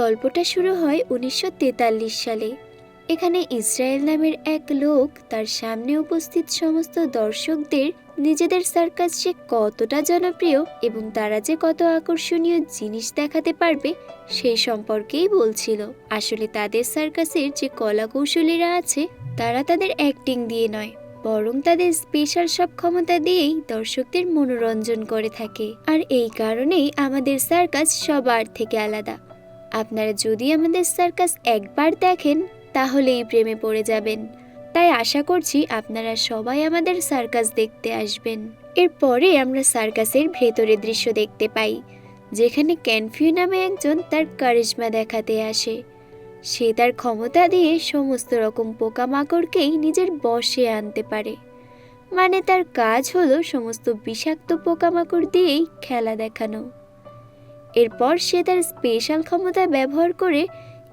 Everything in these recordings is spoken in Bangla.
গল্পটা শুরু হয় উনিশশো তেতাল্লিশ সালে। এখানে ইসরায়েল নামের এক লোক তার সামনে উপস্থিত সমস্ত দর্শকদের নিজেদের সার্কাস যে কতটা জনপ্রিয় এবং তারা যে কত আকর্ষণীয় জিনিস দেখাতে পারবে সেই সম্পর্কেই বলছিল। আসলে তাদের সার্কাসের যে কলা কৌশলীরা আছে, তারা তাদের অ্যাক্টিং দিয়ে নয়, বরং তাদের স্পেশাল সব ক্ষমতা দিয়েই দর্শকদের মনোরঞ্জন করে থাকে। আর এই কারণেই আমাদের সার্কাস সবার থেকে আলাদা। আপনারা যদি আমাদের সার্কাস একবার দেখেন তাহলেই প্রেমে পড়ে যাবেন। তাই আশা করছি আপনারা সবাই আমাদের সার্কাস দেখতে আসবেন। এরপরে আমরা সার্কাসের ভেতরের দৃশ্য দেখতে পাই, যেখানে ক্যানফিউ নামে একজন তার কারিশমা দেখাতে আসে। সে তার ক্ষমতা দিয়ে সমস্ত রকম পোকামাকড়কেই নিজের বশে আনতে পারে। মানে তার কাজ হলো সমস্ত বিষাক্ত পোকামাকড় দিয়েই খেলা দেখানো। এরপর সে তার স্পেশাল ক্ষমতা ব্যবহার করে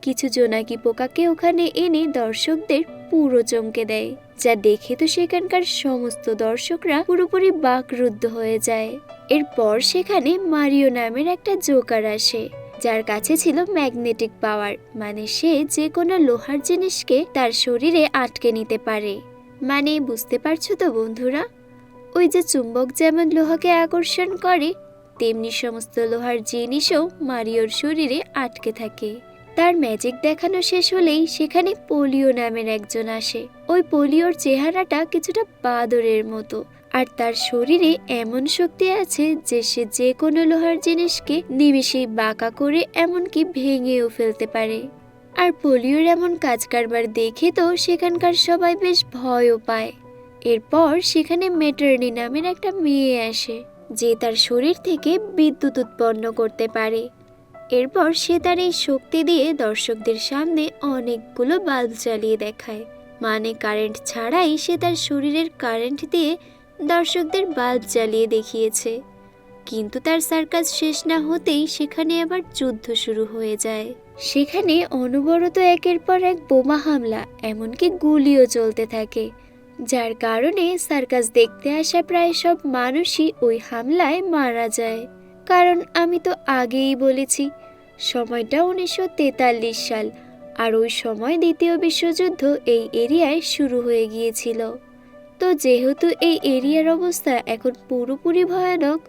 কিছু জোনাকি পোকাকে ওখানে এনে দর্শকদের পুরো চমকে দেয়, যা দেখে তো সেখানকার সমস্ত দর্শকরা পুরোপুরি বাকরুদ্ধ হয়ে যায়। এরপর সেখানে মারিও নামের একটা জোকার আসে, যার কাছে ছিল ম্যাগনেটিক পাওয়ার মানে সে যে কোনো লোহার জিনিসকে তার শরীরে আটকে নিতে পারে। মানে বুঝতে পারছ তো বন্ধুরা? ওই যে চুম্বক যেমন লোহাকে আকর্ষণ করে তেমনি সমস্ত লোহার জিনিসও মারিওর শরীরে আটকে থাকে। তার ম্যাজিক দেখানো শেষ হলেই সেখানে পোলিও নামের একজন আসে। ওই পোলিওর চেহারাটা কিছুটা বাদরের মতো। আর তার শরীরে এমন শক্তি আছে যে সে যে কোনো লোহার জিনিসকে নিমেষেই বাঁকা করে এমনকি ভেঙেও ফেলতে পারে। আর পোলিওর এমন কাজ কারবার দেখে তো সেখানকার সবাই বেশ ভয়ও পায়। এরপর সেখানে মেটার্নি নামের একটা মেয়ে আসে। যে তার শরীর থেকে বিদ্যুৎ উৎপন্ন করতে পারে। এরপর সে তার এই শক্তি দিয়ে দর্শকদের সামনে অনেকগুলো বাল্ব জ্বালিয়ে দেখায়। মানে কারেন্ট ছাড়াই সে তার শরীরের কারেন্ট দিয়ে দর্শকদের বাল্ব জ্বালিয়ে দেখিয়েছে। কিন্তু তার সার্কাস শেষ না হতেই সেখানে আবার যুদ্ধ শুরু হয়ে যায়। সেখানে অনবরত একের পর এক বোমা হামলা, এমনকি গুলিও চলতে থাকে। যার কারণে সার্কাস দেখতে আসা প্রায় সব মানুষই ওই হামলায় মারা যায়। কারণ আমি তো আগেই বলেছি, সময়টা উনিশশো তেতাল্লিশ সাল, আর ওই সময় দ্বিতীয় বিশ্বযুদ্ধ এই এরিয়ায় শুরু হয়ে গিয়েছিল। তো যেহেতু এই এরিয়ার অবস্থা এখন পুরোপুরি ভয়ানক,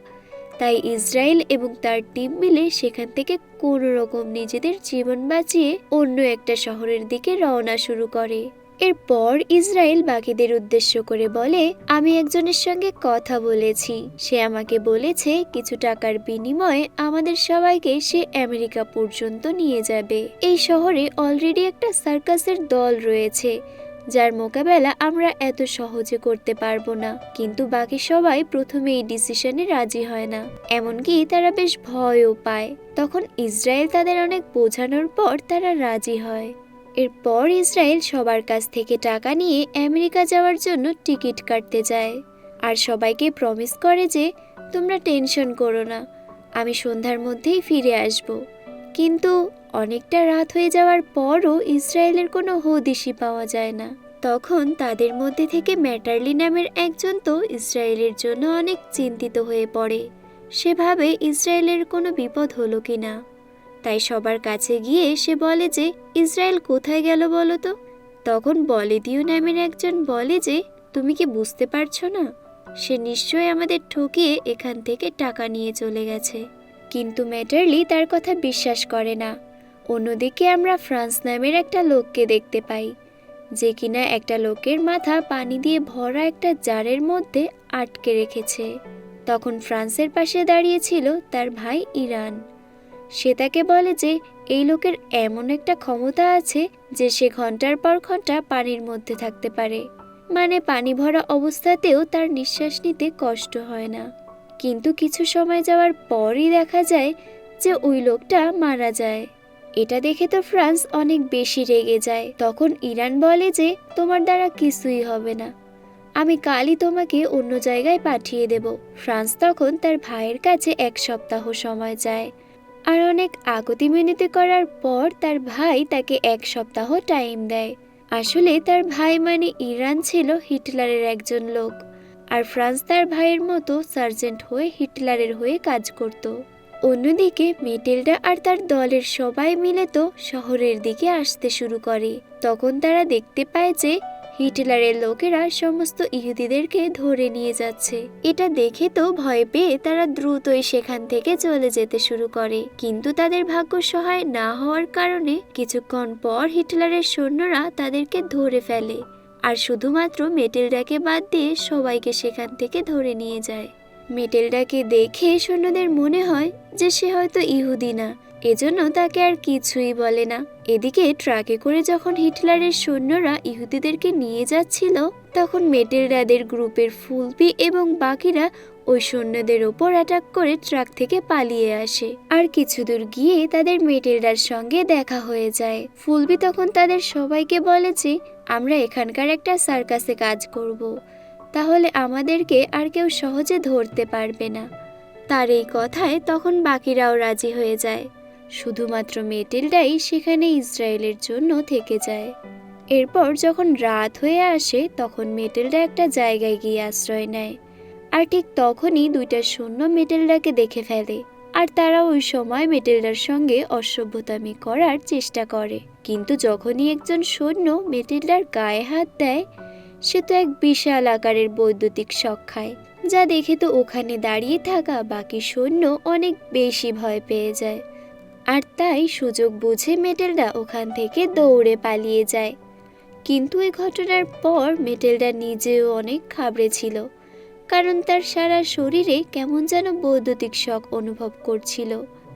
তাই ইসরায়েল এবং তার টিম মিলে সেখান থেকে কোনো রকম নিজেদের জীবন বাঁচিয়ে অন্য একটা শহরের দিকে রওনা শুরু করে। এরপর ইসরায়েল বাকিদের উদ্দেশ্য করে বলে, আমি একজনের সঙ্গে কথা বলেছি। সে আমাকে বলেছে, কিছু টাকার বিনিময়ে আমাদের সবাইকে সে আমেরিকা পর্যন্ত নিয়ে যাবে। এই শহরে অলরেডি একটা সার্কাসের দল রয়েছে, যার মোকাবেলা আমরা এত সহজে করতে পারব না। কিন্তু বাকি সবাই প্রথমে এই ডিসিশনে রাজি হয় না। এমনকি তারা বেশ ভয়ও পায়। তখন ইসরায়েল তাদের অনেক বোঝানোর পর তারা রাজি হয়। এরপর ইসরায়েল সবার কাছ থেকে টাকা নিয়ে আমেরিকা যাওয়ার জন্য টিকিট কাটতে যায়। আর সবাইকে প্রমিস করে যে, তোমরা টেনশন করো না, আমি সন্ধ্যার মধ্যেই ফিরে আসব। কিন্তু অনেকটা রাত হয়ে যাওয়ার পরও ইসরায়েলের কোনো হদিশই পাওয়া যায় না। তখন তাদের মধ্যে থেকে ম্যাটারলি নামের একজন তো ইসরায়েলের জন্য অনেক চিন্তিত হয়ে পড়ে। সেভাবে ইসরায়েলের কোনো বিপদ হলো কি না তাই সবার কাছে গিয়ে সে বলে যে, ইসরায়েল কোথায় গেল বলো তো? তখন বলেদিও নামের একজন বলে যে, তুমি কি বুঝতে পারছ না? সে নিশ্চয়ই আমাদের ঠকিয়ে এখান থেকে টাকা নিয়ে চলে গেছে। কিন্তু ম্যাটারলি তার কথা বিশ্বাস করে না। অন্যদিকে আমরা ফ্রান্স নামের একটা লোককে দেখতে পাই, যে কিনা একটা লোকের মাথা পানি দিয়ে ভরা একটা জারের মধ্যে আটকে রেখেছে। তখন ফ্রান্সের পাশে দাঁড়িয়েছিল তার ভাই ইরান। সে তাকে বলে যে, এই লোকের এমন একটা ক্ষমতা আছে যে সে ঘণ্টার পর ঘণ্টা পানির মধ্যে থাকতে পারে। মানে পানি ভরা অবস্থাতেও তার নিঃশ্বাস নিতে কষ্ট হয় না। কিন্তু কিছু সময় যাওয়ার পরই দেখা যায় যে ওই লোকটা মারা যায়। এটা দেখে তো ফ্রান্স অনেক বেশি রেগে যায়। তখন ইরান বলে যে, তোমার দ্বারা কিছুই হবে না। আমি কালই তোমাকে অন্য জায়গায় পাঠিয়ে দেব। ফ্রান্স তখন তার ভাইয়ের কাছে এক সপ্তাহ সময় চায়। আর অনেক আগতি মিনতি করার পর তার ভাই তাকে এক সপ্তাহ টাইম দেয়। আসলে তার ভাই মানে ইরান ছিল হিটলারের একজন লোক, আর ফ্রান্স তার ভাইয়ের মতো সার্জেন্ট হয়ে হিটলারের হয়ে কাজ করত। অন্যদিকে মেটেলডা আর তার দলের সবাই মিলে তো শহরের দিকে আসতে শুরু করে। তখন তারা দেখতে পায় যে হিটলারের লোকেরা সমস্ত ইহুদিদেরকে ধরে নিয়ে যাচ্ছে। এটা দেখে তো ভয় পেয়ে তারা দ্রুতই সেখান থেকে চলে যেতে শুরু করে। কিন্তু তাদের ভাগ্য সহায় না হওয়ার কারণে কিছুক্ষণ পর হিটলারের সৈন্যরা তাদেরকে ধরে ফেলে। আর শুধুমাত্র মেটেলডাকে বাদ দিয়ে সবাইকে সেখান থেকে ধরে নিয়ে যায়। মেটেলডাকে দেখে সৈন্যদের মনে হয় যে সে হয়তো ইহুদি না। এজন্য তাকে আর কিছুই বলে না। এদিকে ট্রাকে করে যখন হিটলারের সৈন্যরা ইহুদিদেরকে নিয়ে যাচ্ছিল, তখন মেটেলডাদের গ্রুপের ফুলপি এবং বাকিরা ওই সৈন্যদের ওপর অ্যাটাক করে ট্রাক থেকে পালিয়ে আসে। আর কিছু দূর গিয়ে তাদের মেটেলডার সঙ্গে দেখা হয়ে যায়। ফুলবি তখন তাদের সবাইকে বলে যে, আমরা এখানকার একটা সার্কাসে কাজ করব। তাহলে আমাদেরকে আর কেউ সহজে ধরতে পারবে না। তার এই কথায় তখন বাকিরাও রাজি হয়ে যায়। শুধুমাত্র মেটেলটাই সেখানে ইসরায়েলের জন্য থেকে যায়। এরপর যখন রাত হয়ে আসে, তখন মেটেলটা একটা জায়গায় গিয়ে আশ্রয় নেয়। আর ঠিক তখনই দুইটা শূন্য মেটেলডাকে দেখে ফেলে। আর তারা ওই সময় মেটেলডার সঙ্গে অসভ্যতামি করার চেষ্টা করে। কিন্তু যখনই একজন সৈন্য মেটেলডার গায়ে হাত দেয়, সে তো এক বিশাল আকারের বৈদ্যুতিক শখ খায়, যা দেখে তো ওখানে দাঁড়িয়ে থাকা বাকি সৈন্য অনেক বেশি ভয় পেয়ে যায়। আর তাই সুযোগ বুঝে মেটেলডা ওখান থেকে দৌড়ে পালিয়ে যায়। কিন্তু এই ঘটনার পর মেটেলডা নিজেও অনেক খাবড়ে ছিল, কারণ তার সারা শরীরে কেমন যেন বৈদ্যুতিক শখ অনুভব করছিল।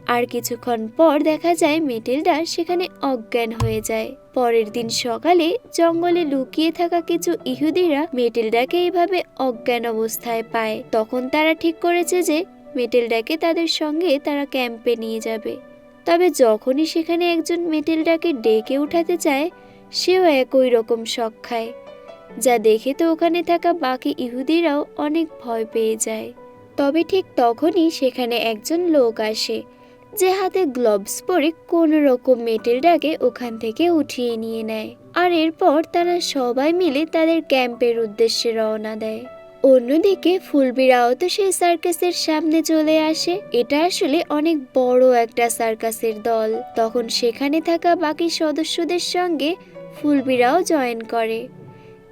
আর কিছুক্ষণ পর দেখা যায় মেটেলডা সেখানে অজ্ঞান হয়ে যায়। পরের দিন সকালে জঙ্গলে লুকিয়ে থাকা কিছু ইহুদিরা মেটেলডাকে এইভাবে অজ্ঞান অবস্থায় পায়। তখন তারা ঠিক করেছে যে মেটেলডাকে তাদের সঙ্গে তারা ক্যাম্পে নিয়ে যাবে। তবে যখনই সেখানে একজন মেটেলডাকে ডেকে উঠাতে চায়, সেও একই রকম শখ খায়। যা দেখে তো ওখানে থাকা বাকি ইহুদিরাও অনেক ভয় পেয়ে যায়। তবে ঠিক তখনই সেখানে একজন লোক আসে, যে হাতে গ্লোভস পরে কোনো রকম মেটেলটাকে ওখান থেকে উঠিয়ে নিয়ে নেয়। আর এরপর তারা সবাই মিলে তাদের ক্যাম্পের উদ্দেশ্যে রওনা দেয়। অন্যদিকে ফুলবিরাও তো সেই সার্কাসের সামনে চলে আসে। এটা আসলে অনেক বড় একটা সার্কাসের দল। তখন সেখানে থাকা বাকি সদস্যদের সঙ্গে ফুলবিরাও জয়েন করে।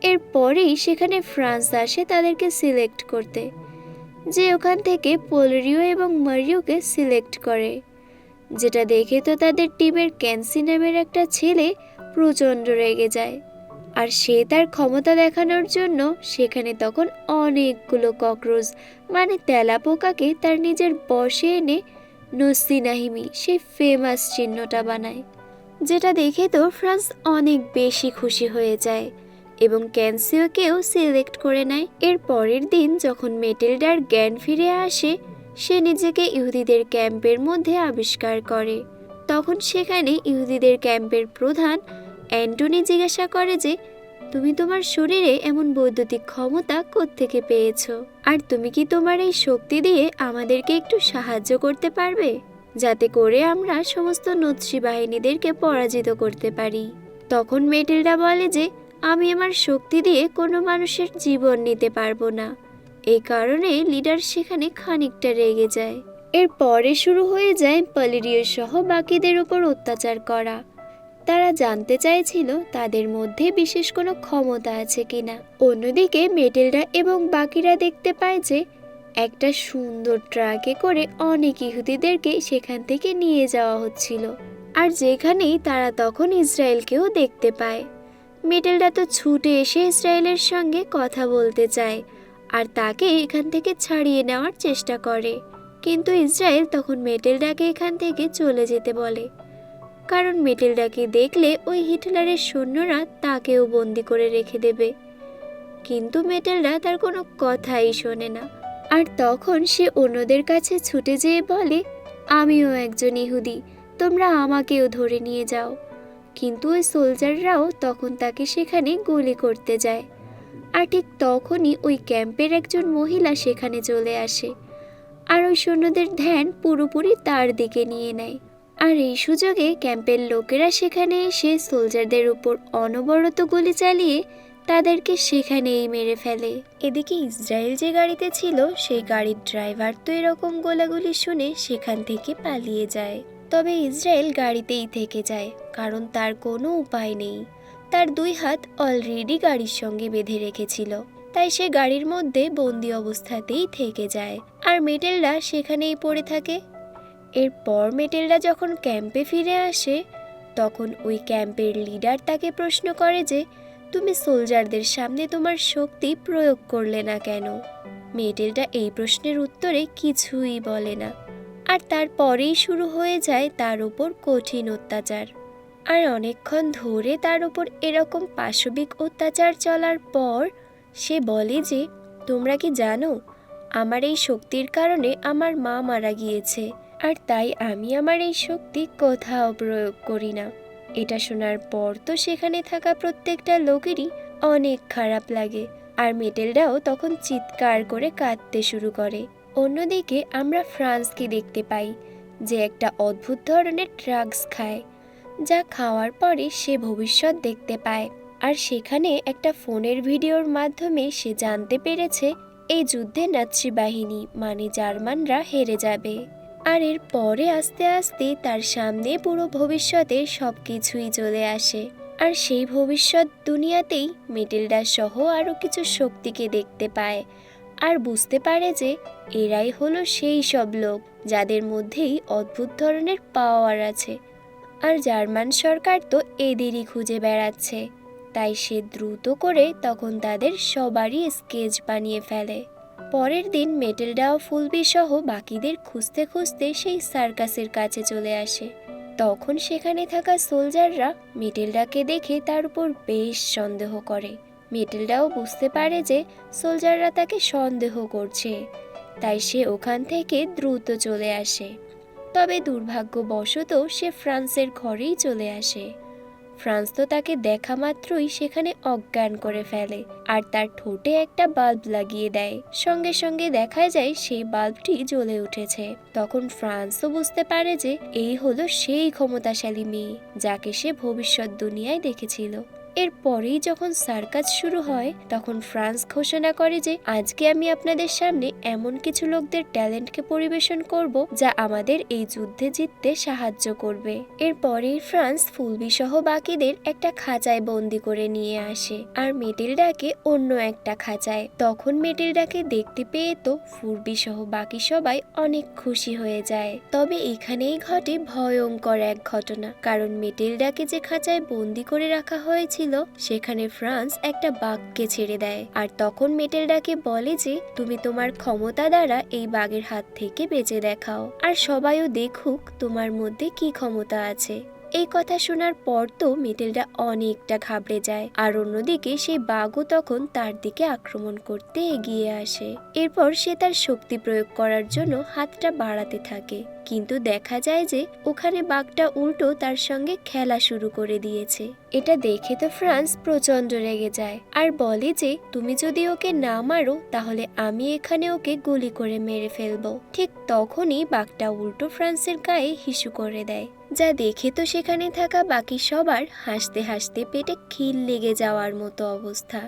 এরপরেই সেখানে ফ্রান্স আসে তাদেরকে সিলেক্ট করতে, যে ওখান থেকে পোলরিও এবং মারিওকে সিলেক্ট করে। যেটা দেখে তো তাদের টিমের ক্যান্সি নামের একটা ছেলে প্রচণ্ড রেগে যায়। আর সে তার ক্ষমতা দেখানোর জন্য সেখানে তখন অনেকগুলো ককরোচ মানে তেলাপোকাকে তার নিজের বসে এনে নসি নাহিমি সেই ফেমাস চিহ্নটা বানায়, যেটা দেখে তো ফ্রান্স অনেক বেশি খুশি হয়ে যায় এবং ক্যান্সিওকেও সিলেক্ট করে নেয়। এর পরের দিন যখন মেটেলডার জ্ঞান ফিরে আসে, সে নিজেকে ইহুদিদের ক্যাম্পের মধ্যে আবিষ্কার করে। তখন সেখানে ইহুদিদের ক্যাম্পের প্রধান অ্যান্টনি জিজ্ঞাসা করে যে, তুমি তোমার শরীরে এমন বৈদ্যুতিক ক্ষমতা কোত্থেকে পেয়েছ? আর তুমি কি তোমার এই শক্তি দিয়ে আমাদেরকে একটু সাহায্য করতে পারবে? যাতে করে আমরা সমস্ত নৎসি বাহিনীদেরকে পরাজিত করতে পারি। তখন মেটেলডা বলে যে, আমি আমার শক্তি দিয়ে কোনো মানুষের জীবন নিতে পারব না। এই কারণে লিডার সেখানে খানিকটা রেগে যায়। এর পরে শুরু হয়ে যায় পলিরিয় সহ বাকিদের উপর অত্যাচার করা। তারা জানতে চাইছিল তাদের মধ্যে বিশেষ কোনো ক্ষমতা আছে কিনা। অন্যদিকে মেটেলরা এবং বাকিরা দেখতে পায় যে একটা সুন্দর ট্রাকে করে অনেক ইহুদিদেরকে সেখান থেকে নিয়ে যাওয়া হচ্ছিল। আর যেখানেই তারা তখন ইসরায়েলকেও দেখতে পায়। মেটেলটা তো ছুটে এসে ইসরায়েলের সঙ্গে কথা বলতে চায় আর তাকে এখান থেকে ছাড়িয়ে নেওয়ার চেষ্টা করে। কিন্তু ইসরায়েল তখন মেটেলডাকে এখান থেকে চলে যেতে বলে। কারণ মেটেলডাকে দেখলে ওই হিটলারের সৈন্যরা তাকেও বন্দি করে রেখে দেবে। কিন্তু মেটেলরা তার কোনো কথাই শোনে না। আর তখন সে অন্যদের কাছে ছুটে যেয়ে বলে, আমিও একজন ইহুদি, তোমরা আমাকেও ধরে নিয়ে যাও। কিন্তু ওই সোলজাররাও তখন তাকে সেখানে গুলি করতে যায়। আর ঠিক তখনই ওই ক্যাম্পের একজন মহিলা সেখানে চলে আসে। আর ওই সৈন্যদের ধ্যান পুরোপুরি তার দিকে নিয়ে নেয়। আর এই সুযোগে ক্যাম্পের লোকেরা সেখানে এসে সোলজারদের উপর অনবরত গুলি চালিয়ে তাদেরকে সেখানেই মেরে ফেলে। এদিকে ইসরায়েল যে গাড়িতে ছিল, সেই গাড়ির ড্রাইভার তো এরকম গোলাগুলি শুনে সেখান থেকে পালিয়ে যায়। তবে ইসরায়েল গাড়িতেই থেকে যায়, কারণ তার কোনো উপায় নেই। তার দুই হাত অলরেডি গাড়ির সঙ্গে বেঁধে রেখেছিল। তাই সে গাড়ির মধ্যে বন্দি অবস্থাতেই থেকে যায়। আর মেটেলরা সেখানেই পড়ে থাকে। এরপর মেটেলরা যখন ক্যাম্পে ফিরে আসে, তখন ওই ক্যাম্পের লিডার তাকে প্রশ্ন করে যে, তুমি সোলজারদের সামনে তোমার শক্তি প্রয়োগ করলে না কেন? মেটেলটা এই প্রশ্নের উত্তরে কিছুই বলে না। আর তারপরেই শুরু হয়ে যায় তার উপর কঠিন অত্যাচার। আর অনেকক্ষণ ধরে তার উপর এরকম পাশবিক অত্যাচার চলার পর সে বলে যে, তোমরা কি জানো, আমার এই শক্তির কারণে আমার মা মারা গিয়েছে। আর তাই আমি আমার এই শক্তি কোথাও প্রয়োগ করি না। এটা শোনার পর তো সেখানে থাকা প্রত্যেকটা লোকেরই অনেক খারাপ লাগে। আর মেটেলরাও তখন চিৎকার করে কাঁদতে শুরু করে। অন্যদিকে আমরা ফ্রান্সকে দেখতে পাই, যে একটা অদ্ভুত ধরনের ড্রাগস খায়, যা খাওয়ার পরে সে ভবিষ্যৎ দেখতে পায়। আর সেখানে একটা ফোনের ভিডিওর মাধ্যমে সে জানতে পেরেছে, এই যুদ্ধে নাৎসি বাহিনী মানে জার্মানরা, হেরে যাবে। আর এর পরে আস্তে আস্তে তার সামনে পুরো ভবিষ্যতের সব কিছুই চলে আসে। আর সেই ভবিষ্যৎ দুনিয়াতেই মেটেলডা সহ আরও কিছু শক্তিকে দেখতে পায়। আর বুঝতে পারে যে এরাই হলো সেই সব লোক যাদের মধ্যেই অদ্ভুত ধরনের পাওয়ার আছে। আর জার্মান সরকার তো এদেরই খুঁজে বেড়াচ্ছে। তাই সে দ্রুত করে তখন তাদের সবারই স্কেচ বানিয়ে ফেলে। পরের দিন মেটেলডা ও ফুলবি সহ বাকিদের খুঁজতে খুঁজতে সেই সার্কাসের কাছে চলে আসে। তখন সেখানে থাকা সোলজাররা মেটেলডাকে দেখে তার উপর বেশ সন্দেহ করে। মেটেলডাও বুঝতে পারে যে সোলজাররা তাকে সন্দেহ করছে। তাই সে ওখান থেকে দ্রুত চলে আসে। তবে দুর্ভাগ্যবশত সে ফ্রান্সের ঘরেই চলে আসে। ফ্রান্স তো তাকে দেখা মাত্রই সেখানে অজ্ঞান করে ফেলে আর তার ঠোঁটে একটা বাল্ব লাগিয়ে দেয়। সঙ্গে সঙ্গে দেখা যায় সেই বাল্বটি জ্বলে উঠেছে। তখন ফ্রান্সও বুঝতে পারে যে এই হলো সেই ক্ষমতাশালী মেয়ে, যাকে সে ভবিষ্যৎ দুনিয়ায় দেখেছিল। এরপরেই যখন সার্কাস শুরু হয়, তখন ফ্রান্স ঘোষণা করে যে, আজকে আমি আপনাদের সামনে এমন কিছু লোকদের ট্যালেন্টকে পরিবেশন করব, যা আমাদের এই যুদ্ধে জিততে সাহায্য করবে। এরপরেই ফ্রান্স ফুলবি সহ বাকিদের একটা খাঁচায় বন্দি করে নিয়ে আসে, আর মেটিলডাকে অন্য একটা খাঁচায়। তখন মেটিলডাকে দেখতে পেয়ে তো ফুলবি সহ বাকি সবাই অনেক খুশি হয়ে যায়। তবে এখানেই ঘটে ভয়ঙ্কর এক ঘটনা, কারণ মেটিলডাকে যে খাঁচায় বন্দি করে রাখা হয়েছিল সেখানে ফ্রান্স একটা বাঘকে ছেড়ে দেয়। আর তখন মেটেলডাকে বলে যে, তুমি তোমার ক্ষমতা দ্বারা এই বাঘের হাত থেকে বেঁচে দেখাও। আর সবাইও দেখুক তোমার মধ্যে কি ক্ষমতা আছে। এই কথা শোনার পর তো মেটেলডা অনেকটা ঘাবড়ে যায়। আর অন্যদিকে সেই বাঘও তখন তার দিকে আক্রমণ করতে এগিয়ে আসে। এরপর সে তার শক্তি প্রয়োগ করার জন্য হাতটা বাড়াতে থাকে। কিন্তু দেখা যায় যে ওখানে বাঘটা উল্টো তার সঙ্গে খেলা শুরু করে দিয়েছে। এটা দেখে তো ফ্রান্স প্রচণ্ড রেগে যায়। আর বলে যে, তুমি যদি ওকে না মারো, তাহলে আমি এখানে ওকে গুলি করে মেরে ফেলব। ঠিক তখনই বাঘটা উল্টো ফ্রান্সের গায়ে হিসু করে দেয়। যা দেখে তো সেখানে থাকা বাকি সবার হাসতে হাসতে পেটে খিল লেগে যাওয়ার মতো অবস্থা।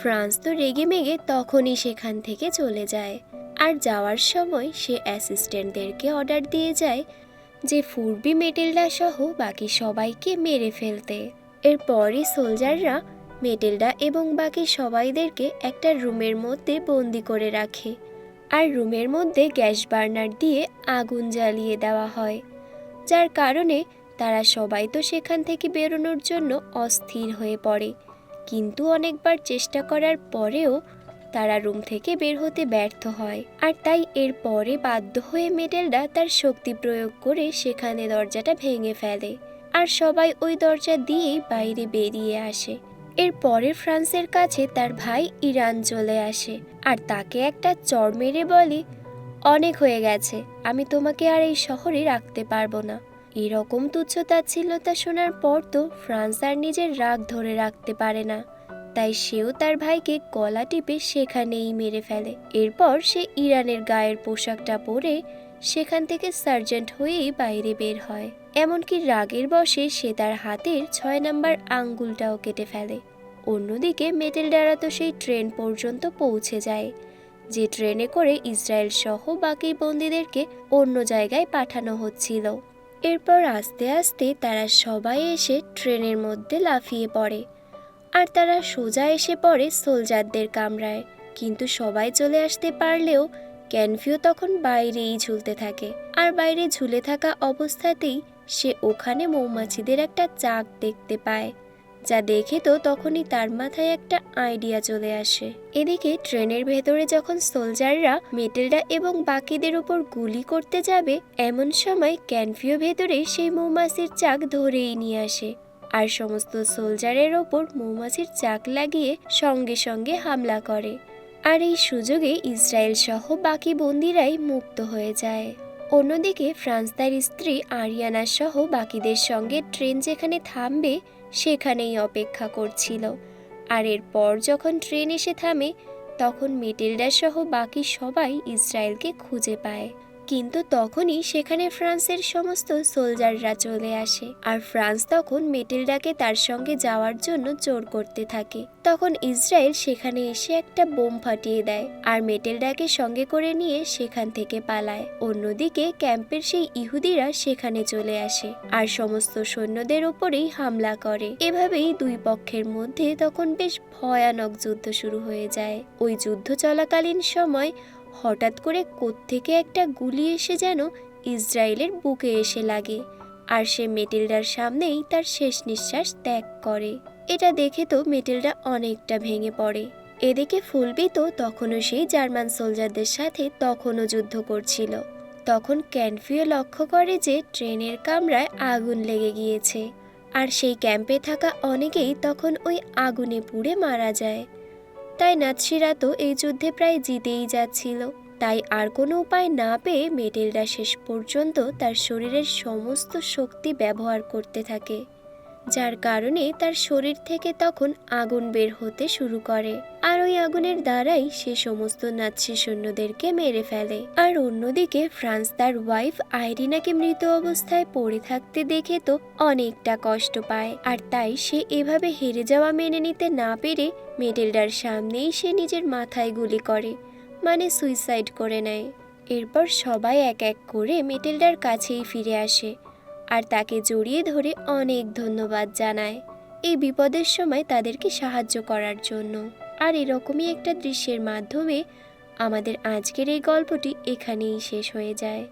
ফ্রান্স তো রেগে মেগে তখনই সেখান থেকে চলে যায়। আর যাওয়ার সময় সে অ্যাসিস্ট্যান্টদেরকে অর্ডার দিয়ে যায় যে ফুরবি মেটেলডা সহ বাকি সবাইকে মেরে ফেলতে। এরপরই সোলজাররা মেটেলডা এবং বাকি সবাইদেরকে একটা রুমের মধ্যে বন্দি করে রাখে। আর রুমের মধ্যে গ্যাস বার্নার দিয়ে আগুন জ্বালিয়ে দেওয়া হয়। যার কারণে তারা সবাই তো সেখান থেকে বেরোনোর জন্য অস্থির হয়ে পড়ে। কিন্তু অনেকবার চেষ্টা করার পরেও তারা রুম থেকে বের হতে ব্যর্থ হয়। আর তাই এর পরে বাধ্য হয়ে মেডেলরা তার শক্তি প্রয়োগ করে সেখানে দরজাটা ভেঙে ফেলে। আর সবাই ওই দরজা দিয়েই বাইরে বেরিয়ে আসে। এরপরে ফ্রান্সের কাছে তার ভাই ইরান চলে আসে। আর তাকে একটা চর মেরে বলে অনেক হয়ে গেছে, আমি তোমাকে আর এই শহরে রাখতে পারব না। এরকম তুচ্ছতাচ্ছিল্যতা শোনার পর তো ফ্রান্স আর নিজের রাগ ধরে রাখতে পারে না। তাই সেও তার ভাইকে গলা টিপে সেখানেই মেরে ফেলে। এরপর সে ইরানের গায়ের পোশাকটা পরে সেখান থেকে সার্জেন্ট হয়েই বাইরে বের হয়। এমনকি রাগের বশে সে তার হাতের ছয় নাম্বার আঙ্গুলটাও কেটে ফেলে। অন্যদিকে মেটেলডারা তো সেই ট্রেন পর্যন্ত পৌঁছে যায়। যে ট্রেনে করে ইসরায়েল সহ বাকি বন্দীদেরকে অন্য জায়গায় পাঠানো হচ্ছিল। এরপর আস্তে আস্তে তারা সবাই এসে ট্রেনের মধ্যে লাফিয়ে পড়ে। আর তারা সোজা এসে পড়ে সোলজারদের কামরায়। কিন্তু সবাই চলে আসতে পারলেও ক্যানফিও তখন বাইরেই ঝুলতে থাকে। আর বাইরে ঝুলে থাকা অবস্থাতেই সে ওখানে মৌমাছিদের একটা চাক দেখতে পায়। যা দেখে তো তখনই তার মাথায় একটা আইডিয়া চলে আসে। এদিকে ট্রেনের ভেতরে যখন সোলজাররা মেটেলডা এবং বাকিদের উপর গুলি করতে যাবে, এমন সময় ক্যানফিও ভেতরে সেই মৌমাছির চাক ধরেই নিয়ে আসে। আর সমস্ত সোলজারের ওপর মৌমাছির চাক লাগিয়ে সঙ্গে সঙ্গে হামলা করে। আর এই সুযোগে ইসরায়েল সহ বাকি বন্দিরাই মুক্ত হয়ে যায়। অন্যদিকে ফ্রান্স তার স্ত্রী আরিয়ানা সহ বাকিদের সঙ্গে ট্রেন যেখানে থামবে সেখানেই অপেক্ষা করছিল। আর এরপর যখন ট্রেন এসে থামে, তখন মেটেলডা সহ বাকি সবাই ইসরায়েলকে খুঁজে পায়। কিন্তু তখনই সেখানে ফ্রান্সের সমস্ত সোলজাররা চলে আসে। আর ফ্রান্স তখন মেটেলডাকে তার সঙ্গে যাওয়ার জন্য জোর করতে থাকে। তখন ইসরায়েল সেখানে এসে একটা বোম ফাটিয়ে দেয় আর মেটেলডাকে সঙ্গে করে নিয়ে সেখান থেকে পালায়। অন্যদিকে ক্যাম্পের সেই ইহুদিরা সেখানে চলে আসে আর সমস্ত সৈন্যদের উপরেই হামলা করে। এভাবেই দুই পক্ষের মধ্যে তখন বেশ ভয়ানক যুদ্ধ শুরু হয়ে যায়। ওই যুদ্ধ চলাকালীন সময় হঠাৎ করে কোত্থেকে একটা গুলি এসে যেন ইসরায়েলের বুকে এসে লাগে, আর সে মেটেলডার সামনেই তার শেষ নিঃশ্বাস ত্যাগ করে। এটা দেখে তো মেটেলডা অনেকটা ভেঙে পড়ে। এদিকে ফুলবি তো তখনও সেই জার্মান সোলজারদের সাথে তখনও যুদ্ধ করছিল। তখন ক্যানফিও লক্ষ্য করে যে ট্রেনের কামরায় আগুন লেগে গিয়েছে, আর সেই ক্যাম্পে থাকা অনেকেই তখন ওই আগুনে পুড়ে মারা যায়। তাই নাৎসিরা তো এই যুদ্ধে প্রায় জিতেই যাচ্ছিল। তাই আর কোনো উপায় না পেয়ে মেটেলডা শেষ পর্যন্ত তার শরীরের সমস্ত শক্তি ব্যবহার করতে থাকে। যার কারণে তার শরীর থেকে তখন আগুন বের হতে শুরু করে। আর ওই আগুনের দ্বারাই সে সমস্ত নাৎসি সৈন্যদেরকে মেরে ফেলে। আর অন্যদিকে ফ্রান্স তার ওয়াইফ আইরিনাকে মৃত অবস্থায় পড়ে থাকতে দেখে তো অনেকটা কষ্ট পায়। আর তাই সে এভাবে হেরে যাওয়া মেনে নিতে না পেরে মেটেলডার সামনেই সে নিজের মাথায় গুলি করে মানে সুইসাইড করে নেয়। এরপর সবাই এক এক করে মেটেলডার কাছেই ফিরে আসে। আর তাকে জড়িয়ে ধরে অনেক ধন্যবাদ জানায়। এই বিপদের সময় তাদেরকে সাহায্য করার জন্য। আর এরকমই একটা দৃশ্যের মাধ্যমে আমাদের আজকের এই গল্পটি এখানেই শেষ হয়ে যায়।